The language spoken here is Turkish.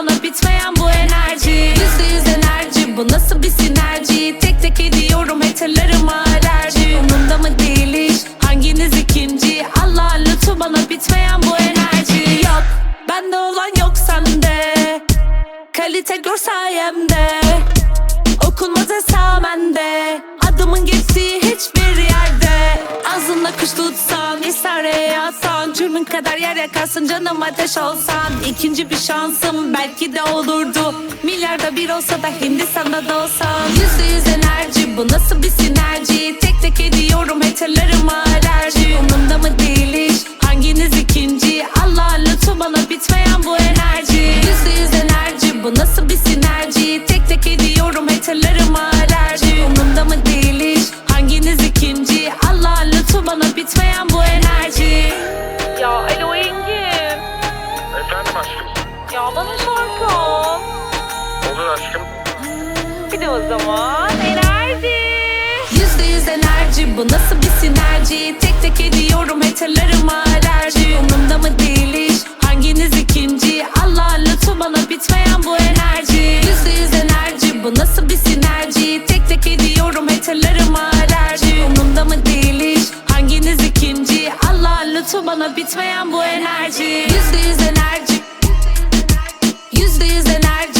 bana bitmeyen bu enerji. Yüzde yüz enerji bu nasıl bir sinerji? Tek tek ediyorum haterlarıma alerji. Umumda mı değil iş hanginiz ikinci? Allah lütfu bana bitmeyen bu enerji. Yok bende olan yok sende. Kalite gör sayemde. Okunmaz esamende. Adımın geçtiği hiçbir yerde. Ağzında kuş tutsan İsare yatsan Cürmün kadar yer yakarsın canım ateş olsan. İkinci bir şansım belki de olurdu. Milyarda bir olsa da Hindistan'da da olsam Yüzde yüz enerji bu nasıl bir sinerji Ya bana şarkı al. Olur aşkım. Bir de o zaman enerji. Yüzde yüz enerji bu nasıl bir sinerji? Tek tek ediyorum haterlarıma alerji. Umumda mı değil iş hanginiz ikinci? Allah lütfu bana bitmeyen bu enerji. Yüzde yüz enerji bu nasıl bir sinerji? Tek tek ediyorum haterlarıma alerji. Umumda mı değil iş hanginiz ikinci? Allah lütfu bana bitmeyen bu enerji. Yüzde yüz enerji Yüzde yüz enerji